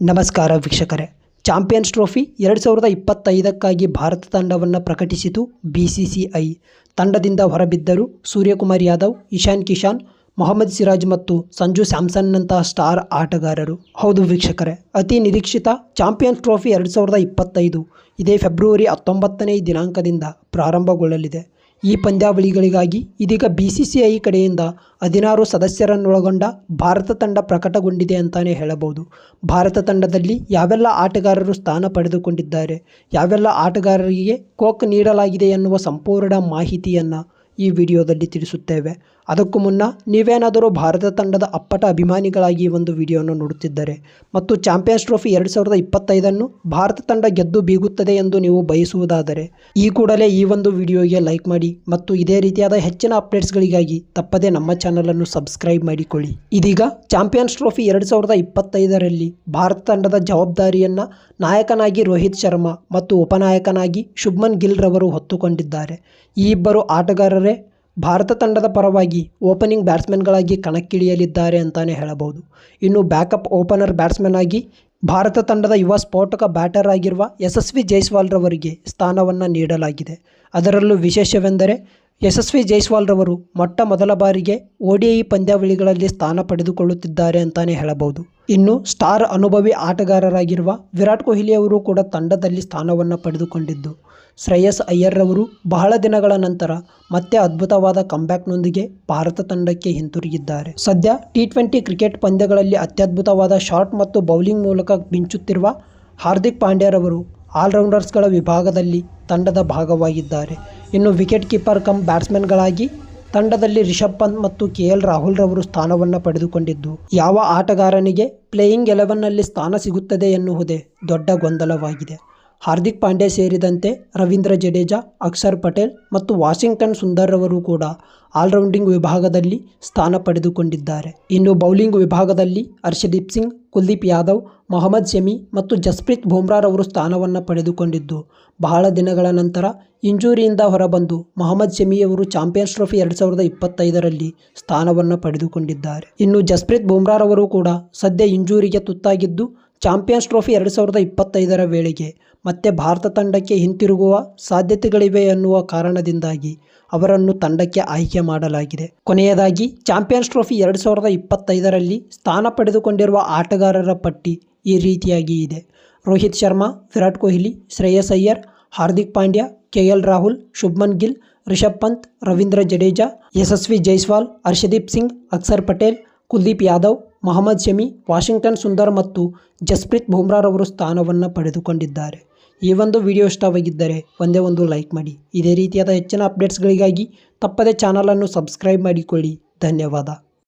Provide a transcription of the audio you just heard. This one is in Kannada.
ನಮಸ್ಕಾರ ವೀಕ್ಷಕರೇ. ಚಾಂಪಿಯನ್ಸ್ ಟ್ರೋಫಿ ಎರಡು ಸಾವಿರದ ಇಪ್ಪತ್ತೈದಕ್ಕಾಗಿ ಭಾರತ ತಂಡವನ್ನು ಪ್ರಕಟಿಸಿತು ಬಿ ಸಿ ಐ ತಂಡದಿಂದ ಹೊರಬಿದ್ದರು ಸೂರ್ಯಕುಮಾರ್ ಯಾದವ್, ಇಶಾನ್ ಕಿಶಾನ್, ಮೊಹಮ್ಮದ್ ಸಿರಾಜ್ ಮತ್ತು ಸಂಜು ಸ್ಯಾಮ್ಸನ್ನಂತಹ ಸ್ಟಾರ್ ಆಟಗಾರರು. ಹೌದು ವೀಕ್ಷಕರೇ, ಅತಿ ನಿರೀಕ್ಷಿತ ಚಾಂಪಿಯನ್ಸ್ ಟ್ರೋಫಿ ಎರಡು ಸಾವಿರದ ಇಪ್ಪತ್ತೈದು ಇದೇ ಫೆಬ್ರವರಿ ಹತ್ತೊಂಬತ್ತನೇ ದಿನಾಂಕದಿಂದ ಪ್ರಾರಂಭಗೊಳ್ಳಲಿದೆ. ಈ ಪಂದ್ಯಾವಳಿಗಳಿಗಾಗಿ ಇದೀಗ ಬಿ ಸಿ ಸಿ ಐ ಕಡೆಯಿಂದ ಹದಿನಾರು ಸದಸ್ಯರನ್ನೊಳಗೊಂಡ ಭಾರತ ತಂಡ ಪ್ರಕಟಗೊಂಡಿದೆ ಅಂತಾನೆ ಹೇಳಬಹುದು. ಭಾರತ ತಂಡದಲ್ಲಿ ಯಾವೆಲ್ಲ ಆಟಗಾರರು ಸ್ಥಾನ ಪಡೆದುಕೊಂಡಿದ್ದಾರೆ, ಯಾವೆಲ್ಲ ಆಟಗಾರರಿಗೆ ಕೋಕ್ ನೀಡಲಾಗಿದೆ ಎನ್ನುವ ಸಂಪೂರ್ಣ ಮಾಹಿತಿಯನ್ನು ಈ ವಿಡಿಯೋದಲ್ಲಿ ತಿಳಿಸುತ್ತೇವೆ. ಅದಕ್ಕೂ ಮುನ್ನ ನೀವೇನಾದರೂ ಭಾರತ ತಂಡದ ಅಪ್ಪಟ ಅಭಿಮಾನಿಗಳಾಗಿ ಒಂದು ವಿಡಿಯೋವನ್ನು ನೋಡುತ್ತಿದ್ದರೆ ಮತ್ತು ಚಾಂಪಿಯನ್ಸ್ ಟ್ರೋಫಿ ಎರಡು ಸಾವಿರದ ಇಪ್ಪತ್ತೈದನ್ನು ಭಾರತ ತಂಡ ಗೆದ್ದು ಬೀಗುತ್ತದೆ ಎಂದು ನೀವು ಬಯಸುವುದಾದರೆ ಈ ಕೂಡಲೇ ಈ ಒಂದು ವಿಡಿಯೋಗೆ ಲೈಕ್ ಮಾಡಿ ಮತ್ತು ಇದೇ ರೀತಿಯಾದ ಹೆಚ್ಚಿನ ಅಪ್ಡೇಟ್ಸ್ಗಳಿಗಾಗಿ ತಪ್ಪದೇ ನಮ್ಮ ಚಾನಲನ್ನು ಸಬ್ಸ್ಕ್ರೈಬ್ ಮಾಡಿಕೊಳ್ಳಿ. ಇದೀಗ ಚಾಂಪಿಯನ್ಸ್ ಟ್ರೋಫಿ ಎರಡು ಸಾವಿರದ ಇಪ್ಪತ್ತೈದರಲ್ಲಿ ಭಾರತ ತಂಡದ ಜವಾಬ್ದಾರಿಯನ್ನು ನಾಯಕನಾಗಿ ರೋಹಿತ್ ಶರ್ಮಾ ಮತ್ತು ಉಪನಾಯಕನಾಗಿ ಶುಭ್ಮನ್ ಗಿಲ್ ರವರು ಹೊತ್ತುಕೊಂಡಿದ್ದಾರೆ. ಈ ಇಬ್ಬರು ಆಟಗಾರರೇ ಭಾರತ ತಂಡದ ಪರವಾಗಿ ಓಪನಿಂಗ್ ಬ್ಯಾಟ್ಸ್ಮನ್ಗಳಾಗಿ ಕಣಕ್ಕಿಳಿಯಲಿದ್ದಾರೆ ಅಂತಲೇ ಹೇಳಬಹುದು. ಇನ್ನು ಬ್ಯಾಕಪ್ ಓಪನರ್ ಬ್ಯಾಟ್ಸ್ಮನ್ ಆಗಿ ಭಾರತ ತಂಡದ ಯುವ ಸ್ಫೋಟಕ ಬ್ಯಾಟರ್ ಆಗಿರುವ ಯಶಸ್ವಿ ಜೈಸ್ವಾಲ್ ರವರಿಗೆ ಸ್ಥಾನವನ್ನು ನೀಡಲಾಗಿದೆ. ಅದರಲ್ಲೂ ವಿಶೇಷವೆಂದರೆ ಯಶಸ್ವಿ ಜೈಸ್ವಾಲ್ ರವರು ಮೊಟ್ಟ ಮೊದಲ ಬಾರಿಗೆ ಓಡಿಐ ಪಂದ್ಯಾವಳಿಗಳಲ್ಲಿ ಸ್ಥಾನ ಪಡೆದುಕೊಳ್ಳುತ್ತಿದ್ದಾರೆ ಅಂತಲೇ ಹೇಳಬಹುದು. ಇನ್ನು ಸ್ಟಾರ್ ಅನುಭವಿ ಆಟಗಾರರಾಗಿರುವ ವಿರಾಟ್ ಕೊಹ್ಲಿ ಅವರು ಕೂಡ ತಂಡದಲ್ಲಿ ಸ್ಥಾನವನ್ನು ಪಡೆದುಕೊಂಡಿದ್ದು. ಶ್ರೇಯಸ್ ಅಯ್ಯರ್ರವರು ಬಹಳ ದಿನಗಳ ನಂತರ ಮತ್ತೆ ಅದ್ಭುತವಾದ ಕಂಬ್ಯಾಕ್ನೊಂದಿಗೆ ಭಾರತ ತಂಡಕ್ಕೆ ಹಿಂತಿರುಗಿದ್ದಾರೆ. ಸದ್ಯ ಟಿ ಟ್ವೆಂಟಿ ಕ್ರಿಕೆಟ್ ಪಂದ್ಯಗಳಲ್ಲಿ ಅತ್ಯದ್ಭುತವಾದ ಶಾರ್ಟ್ ಮತ್ತು ಬೌಲಿಂಗ್ ಮೂಲಕ ಮಿಂಚುತ್ತಿರುವ ಹಾರ್ದಿಕ್ ಪಾಂಡ್ಯರವರು ಆಲ್ರೌಂಡರ್ಸ್ಗಳ ವಿಭಾಗದಲ್ಲಿ ತಂಡದ ಭಾಗವಾಗಿದ್ದಾರೆ. ಇನ್ನು ವಿಕೆಟ್ ಕೀಪರ್ ಕಮ್ ಬ್ಯಾಟ್ಸ್ಮನ್ಗಳಾಗಿ ತಂಡದಲ್ಲಿ ರಿಷಬ್ ಪಂತ್ ಮತ್ತು ಕೆ ಎಲ್ ರಾಹುಲ್ ರವರು ಸ್ಥಾನವನ್ನು ಪಡೆದುಕೊಂಡಿದ್ದು, ಯಾವ ಆಟಗಾರನಿಗೆ ಪ್ಲೇಯಿಂಗ್ ಎಲೆವನ್ನಲ್ಲಿ ಸ್ಥಾನ ಸಿಗುತ್ತದೆ ಎನ್ನುವುದೇ ದೊಡ್ಡ ಗೊಂದಲವಾಗಿದೆ. ಹಾರ್ದಿಕ್ ಪಾಂಡ್ಯ ಸೇರಿದಂತೆ ರವೀಂದ್ರ ಜಡೇಜಾ ಅಕ್ಷರ್ ಪಟೇಲ್ ಮತ್ತು ವಾಷಿಂಗ್ಟನ್ ಸುಂದರ್ ರವರು ಕೂಡ ಆಲ್ರೌಂಡಿಂಗ್ ವಿಭಾಗದಲ್ಲಿ ಸ್ಥಾನ ಪಡೆದುಕೊಂಡಿದ್ದಾರೆ. ಇನ್ನು ಬೌಲಿಂಗ್ ವಿಭಾಗದಲ್ಲಿ ಹರ್ಷದೀಪ್ ಸಿಂಗ್, ಕುಲ್ದೀಪ್ ಯಾದವ್, ಮೊಹಮ್ಮದ್ ಶಮಿ ಮತ್ತು ಜಸ್ಪ್ರೀತ್ ಬುಮ್ರಾರವರು ಸ್ಥಾನವನ್ನು ಪಡೆದುಕೊಂಡಿದ್ದು, ಬಹಳ ದಿನಗಳ ನಂತರ ಇಂಜೂರಿಯಿಂದ ಹೊರಬಂದು ಮೊಹಮ್ಮದ್ ಶಮಿಯವರು ಚಾಂಪಿಯನ್ಸ್ ಟ್ರೋಫಿ ಎರಡು ಸಾವಿರದ ಇಪ್ಪತ್ತೈದರಲ್ಲಿ ಸ್ಥಾನವನ್ನು ಪಡೆದುಕೊಂಡಿದ್ದಾರೆ. ಇನ್ನು ಜಸ್ಪ್ರೀತ್ ಬುಮ್ರಾರವರು ಕೂಡ ಸದ್ಯ ಇಂಜೂರಿಗೆ ತುತ್ತಾಗಿದ್ದು ಚಾಂಪಿಯನ್ಸ್ ಟ್ರೋಫಿ ಎರಡು ಸಾವಿರದ ಇಪ್ಪತ್ತೈದರ ವೇಳೆಗೆ ಮತ್ತೆ ಭಾರತ ತಂಡಕ್ಕೆ ಹಿಂತಿರುಗುವ ಸಾಧ್ಯತೆಗಳಿವೆ ಎನ್ನುವ ಕಾರಣದಿಂದಾಗಿ ಅವರನ್ನು ತಂಡಕ್ಕೆ ಆಯ್ಕೆ ಮಾಡಲಾಗಿದೆ. ಕೊನೆಯದಾಗಿ, ಚಾಂಪಿಯನ್ಸ್ ಟ್ರೋಫಿ ಎರಡು ಸಾವಿರದ ಇಪ್ಪತ್ತೈದರಲ್ಲಿ ಸ್ಥಾನ ಪಡೆದುಕೊಂಡಿರುವ ಆಟಗಾರರ ಪಟ್ಟಿ ಈ ರೀತಿಯಾಗಿ ಇದೆ. Rohit Sharma, Virat Kohli, Shreyas Iyer, Hardik Pandya K L Rahul, Shubman Gill, Rishabh Pant, Ravindra Jadeja, Yashasvi Jaiswal Harshdeep Singh Axar Patel Kuldeep Yadav, Mohammed Shami, Washington Sundar ಮತ್ತು ಜಸ್ಪ್ರೀತ್ ಬುಮ್ರಾರವರು ಸ್ಥಾನವನ್ನು ಪಡೆದುಕೊಂಡಿದ್ದಾರೆ. ಈ ಒಂದು ವಿಡಿಯೋ ಇಷ್ಟವಾಗಿದ್ದರೆ ಒಂದೇ ಒಂದು ಲೈಕ್ ಮಾಡಿ. ಇದೇ ರೀತಿಯಾದ ಹೆಚ್ಚಿನ ಅಪ್ಡೇಟ್ಸ್ಗಳಿಗಾಗಿ ತಪ್ಪದೇ ಚಾನಲನ್ನು ಸಬ್ಸ್ಕ್ರೈಬ್ ಮಾಡಿಕೊಳ್ಳಿ. ಧನ್ಯವಾದ.